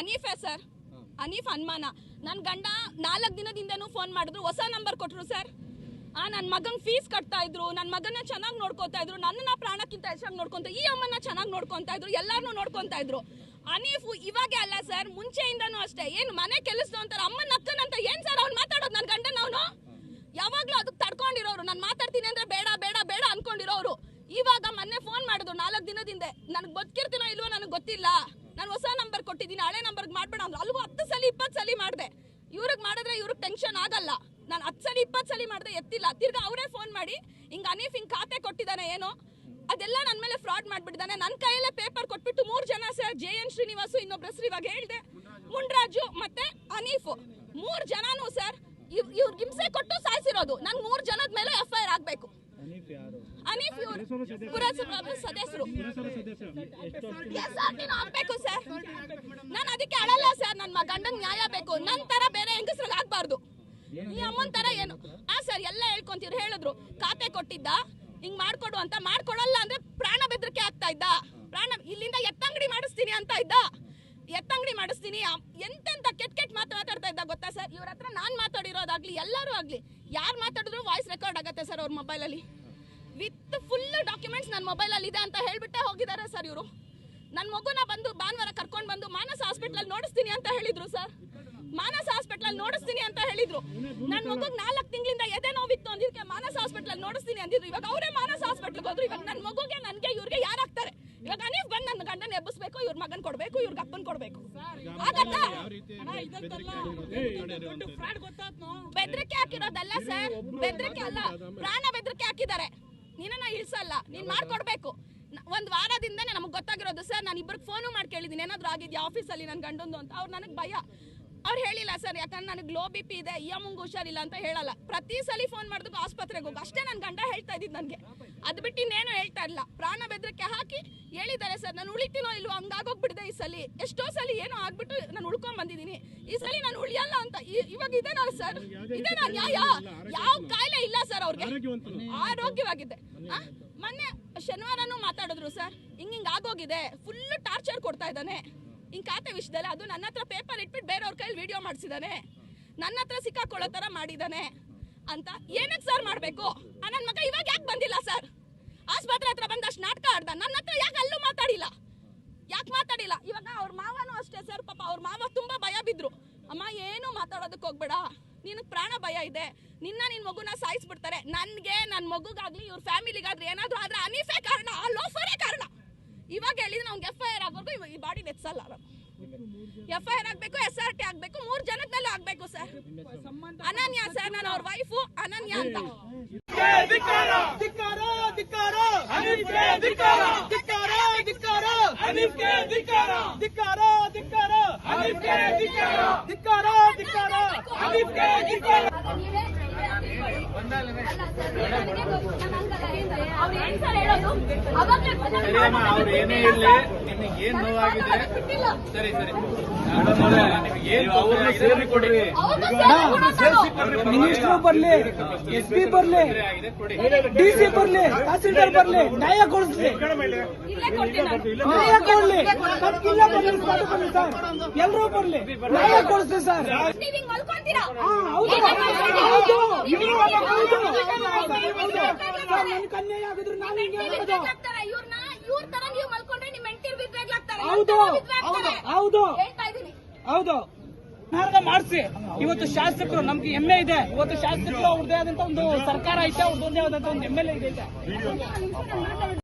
ಅನೀಫೆ sir? Hanif ಅನುಮಾನ. ನನ್ನ ಗಂಡ ನಾಲ್ಕು ದಿನದಿಂದನೂ ಫೋನ್ ಮಾಡಿದ್ರು. ಹೊಸ ನಂಬರ್ ಕೊಟ್ಟರು ಸರ್. ಆ ನನ್ನ ಮಗನ ಫೀಸ್ ಕಟ್ತಾ ಇದ್ರು. ನನ್ನ ಮಗನ ಚೆನ್ನಾಗಿ ನೋಡ್ಕೊತಾ ಇದ್ರು. ನನ್ನನ್ನ ಪ್ರಾಣಕ್ಕಿಂತ ಹೆಚ್ಚಾಗಿ ನೋಡ್ಕೊಂತ, ಈ ಅಮ್ಮನ ಚೆನ್ನಾಗಿ ನೋಡ್ಕೊತಾ ಇದ್ರು. ಎಲ್ಲಾರನ್ನೂ ನೋಡ್ಕೊತಾ ಇದ್ರು. ಅನೀಫ್ ಇವಾಗೆ ಅಲ್ಲ ಸರ್, ಮುಂಚೆಯಿಂದನೂ ಅಷ್ಟೇ. ಏನು ಮನೆ ಕೆಲಸ ಅಂತಾರೆ ಅಮ್ಮನ ಅಕ್ಕನಂತ ಏನ್ ಸರ್ ಅವ್ನು ಮಾತಾಡೋದು ನನ್ನ ಗಂಡನ ಅವನು? ಯಾವಾಗ್ಲೂ ಅದಕ್ಕೆ ತಡ್ಕೊಂಡಿರೋರು. ನಾನು ಮಾತಾಡ್ತೀನಿ ಅಂದ್ರೆ ಬೇಡ ಬೇಡ ಬೇಡ ಅನ್ಕೊಂಡಿರೋರು. ಇವಾಗ ಮೊನ್ನೆ ಫೋನ್ ಮಾಡಿದ್ರು ನಾಲ್ಕು ದಿನದಿಂದ. ನನಗೆ ಬದುಕಿರ್ತೀನೋ ಇಲ್ವೋ ನನಗೆ ಗೊತ್ತಿಲ್ಲ. ಕೊಟ್ಟಿದ್ದೀನಿ, ಹಳೆ ನಂಬರ್ಗೆ ಮಾಡಬೇಡ ಅಂದ್ರೆ. ಅಲ್ಗೂ ಹತ್ತು ಸಲ, ಇಪ್ಪತ್ತು ಸಲ ಮಾಡಿದೆ. ಇವ್ರಿಗೆ ಮಾಡಿದ್ರೆ ಇವ್ರಿಗೆ ಟೆನ್ಷನ್ ಆಗಲ್ಲ. ನಾನು ಹತ್ತು ಸಲ, ಇಪ್ಪತ್ತು ಸಲ ಮಾಡಿದೆ, ಎತ್ತಿಲ್ಲ. ತಿರ್ಗಾ ಅವರೇ ಫೋನ್ ಮಾಡಿ, ಹಿಂಗೆ ಅನೀಫ್ ಹಿಂಗೆ ಖಾತೆ ಕೊಟ್ಟಿದ್ದಾನೆ, ಏನೋ? ಅದೆಲ್ಲ ನನ್ನ ಮೇಲೆ ಫ್ರಾಡ್ ಮಾಡ್ಬಿಟ್ಟಿದ್ದಾನೆ. ನನ್ನ ಕೈಯಲ್ಲೇ ಪೇಪರ್ ಕೊಟ್ಬಿಟ್ಟು ಮೂರು ಜನ ಸರ್ ಜೆ ಎನ್ ಶ್ರೀನಿವಾಸು ಇನ್ನೊಬ್ಬರ ಹೆಸರು ಇವಾಗ ಹೇಳಿದೆ. ಮುಂಡ್ರಾಜು ಮತ್ತೆ ಅನೀಫ್. ಮೂರು ಜನನು ಸರ್, ಇವ್ ಇವ್ರ್ ಹಿಂಸೆ ಕೊಟ್ಟು ಸಾಯಿಸಿರೋದು. ನನ್ನ ಮೂರು ಜನದ ಮೇಲೆ ಎಫ್ ಐ ಆರ್ ಆಗ್ಬೇಕು ಅನೀಫ್ ಅನೀಫ್ ಇವ್ರು ಪುರಸಭಾ ಸದಸ್ಯರು. ಎಸ್ ಆರ್ ಟಿನೂ ಸರ್. ನಾನು ಅದಕ್ಕೆ ಅಳಲ್ಲ ಸರ್. ನನ್ನ ಗಂಡನ್ ನ್ಯಾಯ ಬೇಕು. ನನ್ನ ತರ ಬೇರೆ ಹೆಂಗಸ್ರಿಗೆ ಆಗ್ಬಾರ್ದು. ಈ ಅಮ್ಮನ ತರ ಏನು? ಆ ಸರ್ ಎಲ್ಲ ಹೇಳ್ಕೊಂತೀರಿ ಹೇಳಿದ್ರು, ಖಾತೆ ಕೊಟ್ಟಿದ್ದ, ಹಿಂಗ್ ಮಾಡ್ಕೊಡು ಅಂತ. ಮಾಡ್ಕೊಡಲ್ಲ ಅಂದ್ರೆ ಪ್ರಾಣ ಬೆದರಿಕೆ ಆಗ್ತಾ ಇದ್ದ. ಪ್ರಾಣ, ಇಲ್ಲಿಂದ ಎತ್ತಂಗಡಿ ಮಾಡಿಸ್ತೀನಿ ಅಂತ ಇದ್ದ. ಎತ್ತಂಗಡಿ ಮಾಡಿಸ್ತೀನಿ. ಎಂತೆಂತ ಕೆಟ್ಟ ಕೆಟ್ಟ ಮಾತು ಮಾತಾಡ್ತಾ ಇದ್ದ ಗೊತ್ತಾ ಸರ್? ಇವ್ರ ಹತ್ರ ನಾನ್ ಮಾತಾಡಿರೋದಾಗ್ಲಿ, ಎಲ್ಲರೂ ಆಗ್ಲಿ, ಯಾರು ಮಾತಾಡಿದ್ರು ವಾಯ್ಸ್ ರೆಕಾರ್ಡ್ ಆಗತ್ತೆ ಸರ್ ಅವ್ರ ಮೊಬೈಲಲ್ಲಿ ವಿತ್ ಫುಲ್ ಡಾಕ್ಯುಮೆಂಟ್ಸ್ ನನ್ನ ಮೊಬೈಲಲ್ಲಿ ಇದೆ ಅಂತ ಹೇಳ್ಬಿಟ್ಟೆ ಹೋಗಿದ್ದಾರೆ ಸರ್ ಇವರು. ನನ್ನ ಮಗುನ ಬಂದು ಭಾನುವಾರ ಕರ್ಕೊಂಡು ಬಂದು ಮಾನಸ ಹಾಸ್ಪಿಟ್ಲಲ್ಲಿ ನೋಡಿಸ್ತೀನಿ ಅಂತ ಹೇಳಿದ್ರು ಸರ್. ಮಾನಸ ಹಾಸ್ಪಿಟ್ಲಲ್ಲಿ ನೋಡಿಸ್ತೀನಿ ಅಂತ ಹೇಳಿದ್ರು. ನನ್ನ ಮಗುಗ್ ನಾಲ್ಕು ತಿಂಗಳಿಂದ ಎದೆ ನೋವಿತ್ತು ಅಂದಿದ್ದಕ್ಕೆ ಮಾನಸ ಹಾಸ್ಪಿಟ್ಲಲ್ಲಿ ನೋಡಿಸ್ತೀನಿ ಅಂದಿದ್ರು. ಇವಾಗ ಅವರೇ ಮಾನಸ ಹಾಸ್ಪಿಟ್ಲ್ಗೆ ಹೋದ್ರು. ಇವಾಗ ನನ್ನ ಮಗುಗೆ ನನಗೆ ಇವ್ರಿಗೆ ಯಾರಾಗ್ತಾರೆ? ಇವಾಗ ನೀವು ಬಂದು ನನ್ನ ಗಂಡನ ಎಬ್ಬಿಸ್ಬೇಕು ಇವ್ರ ಮಗನ್ ಕೊಡ್ಬೇಕು ಇವ್ರಿಗೆ ಅಪ್ಪನ್ ಕೊಡ್ಬೇಕು. ಆಗತ್ತಾ? ಬೆದರಿಕೆ ಹಾಕಿರೋದಲ್ಲ ಸರ್. ಬೆದ್ರಿಕೆ ಅಲ್ಲ. ಪ್ರಾಣ ಇಳ್ಸಲ್ಲ ನೀನ್ ಮಾಡ್ಕೊಡ್ಬೇಕು. ಒಂದ್ ವಾರದಿಂದನೇ ನಮಗ್ ಗೊತ್ತಾಗಿರೋದು, ಸರ್, ನಾನು ಇಬ್ಬರಿಗೆ ಫೋನು ಮಾಡಿ ಕೇಳಿದೀನಿ ಏನಾದ್ರು ಆಗಿದ್ಯಾ ಆಫೀಸಲ್ಲಿ ನನ್ ಗಂಡೊಂದು ಅಂತ. ಅವ್ರು ನನಗೆ ಭಯ. ಅವ್ರು ಹೇಳಿಲ್ಲ, ಸರ್, ಯಾಕಂದ್ರೆ ನನಗೆ ಲೋ ಬಿ ಪಿ ಇದೆ ಅಮ್ಮಂಗೆ ಹುಷಾರಿಲ್ಲ ಅಂತ ಹೇಳಲ್ಲ. ಪ್ರತಿ ಸಲ ಫೋನ್ ಮಾಡಿದ್ರು ಆಸ್ಪತ್ರೆಗೆ ಹೋಗು. ಅಷ್ಟೇ ನನ್ನ ಗಂಡ ಹೇಳ್ತಾ ಇದ್ದಿದ್ದು ನನಗೆ. ಅದು ಬಿಟ್ಟು ಇನ್ನೇನು ಹೇಳ್ತಾ ಇಲ್ಲ ಪ್ರಾಣ ಬೆದರಿಕೆ ಹಾಕಿ ಹೇಳಿದ್ದಾರೆ, ಸರ್, ನಾನು ಉಳಿತೀನೋ ಇಲ್ವೋ ಹಂಗಾಗೋಗ್ಬಿಟ್ಟಿದೆ ಈ ಸಲ. ಎಷ್ಟೋ ಸಲ ಏನೋ ಆಗ್ಬಿಟ್ಟು ನಾನು ಉಳ್ಕೊಂಡ್ ಬಂದಿದ್ದೀನಿ ಈ ಸಲ ನಾನು ಉಳಿಯಲ್ಲ ಅಂತ ಇವಾಗ ಇವಾಗ ಇದೇನಾ, ಸರ್? ಇದೇನಾ ನ್ಯಾಯ? ಯಾವ ಅವ್ರಿಗೆ ಆರೋಗ್ಯವಾಗಿದೆ? ಮೊನ್ನೆ ಶನಿವಾರನೂ ಮಾತಾಡಿದ್ರು ಸರ್. ಹಿಂಗ್ ಹಿಂಗ್ ಆಗೋಗಿದೆ. ಫುಲ್ ಟಾರ್ಚರ್ ಕೊಡ್ತಾ ಇದ್ದಾನೆ. ಹಿಂಗ್ ಖಾತೆ ವಿಷಯದಲ್ಲಿ ಅದು ನನ್ನ ಹತ್ರ ಪೇಪರ್ ಇಟ್ಬಿಟ್ಟು ಬೇರೆಯವ್ರ ಕೈಲಿ ವಿಡಿಯೋ ಮಾಡಿಸಿದಾನೆ. ನನ್ನ ಹತ್ರ ಸಿಕ್ಕಾಕೊಳ್ಳೋ ತರ ಮಾಡಿದಾನೆ ಅಂತ ಏನಕ್ಕೆ ಸರ್ ಮಾಡ್ಬೇಕು? ನನ್ನ ಮಗ ಇವಾಗ ಯಾಕೆ ಬಂದಿಲ್ಲ ಸರ್ ಆಸ್ಪತ್ರೆ ಹತ್ರ ಬಂದಷ್ಟು ನಾಟಕ ಆಡ್ದ. ನನ್ನ ಹತ್ರ ಯಾಕೆ ಅಲ್ಲೂ ಮಾತಾಡಿಲ್ಲ? ಯಾಕೆ ಮಾತಾಡಿಲ್ಲ? ಇವಾಗ ಅವ್ರ ಮಾವನೂ ಅಷ್ಟೇ ಸರ್ ಪಾಪ ಅವ್ರ ಮಾವ ತುಂಬಾ ಭಯ ಬಿದ್ರು. ಅಮ್ಮ ಏನು ಮಾತಾಡೋದಕ್ಕೆ ಹೋಗ್ಬೇಡ. ನಿನಗೆ ಪ್ರಾಣ ಭಯ ಇದೆ. ನಿನ್ನ ನಿನ್ ಮಗುನ ಸಾಯಿಸ್ಬಿಡ್ತಾರೆ. ನನ್ಗೆ ನನ್ನ ಮಗುಗಾಗ್ಲಿ, ಇವ್ರ ಫ್ಯಾಮಿಲಿಗಾದ್ರೆ ಏನಾದ್ರೂ ಆದ್ರೆ ಅನೀಫೆ ಕಾರಣ, ಆ ಲೋಫರೇ ಕಾರಣ. ಇವಾಗ ಹೇಳಿದ್ರೆ ನಮ್ಗೆ ಎಫ್ ಐ ಆರ್ ಆಗ್ಬೇಕು ಈ ಬಾಡಿ ನೆಚ್ಚಲ್ಲ ಎಫ್ ಐ ಆರ್ ಆಗ್ಬೇಕು ಎಸ್ ಆರ್ ಟಿ ಆಗ್ಬೇಕು, ಮೂರ್ ಜನದ ಮೇಲೆ ಆಗ್ಬೇಕು ಸರ್. ಅನನ್ಯ ಸರ್, ನಾನು ಅವ್ರ ವೈಫು ಅನನ್ಯ ಅಂತ. ಧಿಕ್ಕಾರ ಧಿಕ್ಕಾರ ಧಿಕ್ಕಾರ ಧಿಕ್ಕಾರ ಧಿಕ್ಕಾರ ಅವ್ರು ಏನೇ ಇರ್ಲಿ ನಿಮಗೆ ಏನ್ ನೋವಾಗಿದೆ ಸರಿ ಸರಿ. ನಿಮಗೆ ಏನ್ ಅವ್ರನ್ನ ಸೇರಿ ಕೊಡ್ರಿ ಮಿನಿಸ್ಟ್ರು ಬರ್ಲಿ ಎಸ್ ಪಿ ಬರ್ಲಿ ಡಿ ಸಿ ಬರ್ಲಿ ತಹಸೀಲ್ದಾರ್ ಬರ್ಲಿ ನ್ಯಾಯ ಕೊಡಿಸ್ಲಿ. ನ್ಯಾಯ ಕೊಡ್ಲಿ. ತಪ್ಪಿಲ್ಲ ಬರ್ಲಿ ಸ್ಪಾಟ್ ಸರ್. ಎಲ್ರೂ ಬರ್ಲಿ. ನ್ಯಾಯ ಕೊಡಿಸ್ಲಿ ಸರ್. ಇವ್ರು ತರ ನೀವು ಮಲ್ಕೊಂಡ್ರೆ ನಿಮ್ ಹೆಂಡತಿ ಹೌದು ಹೌದು ಮಾಡಿಸಿ ಇವತ್ತು ಶಾಸಕರು ನಮ್ಗೆ ಹೆಮ್ಮೆ ಇದೆ ಇವತ್ತು ಶಾಸಕರು ಅವ್ರದೇ ಆದಂತ ಒಂದು ಸರ್ಕಾರ ಐತೆ ಅವ್ರದ್ದೇ ಆದಂತ ಒಂದು ಎಂ ಎಲ್ ಎ ಇದೆ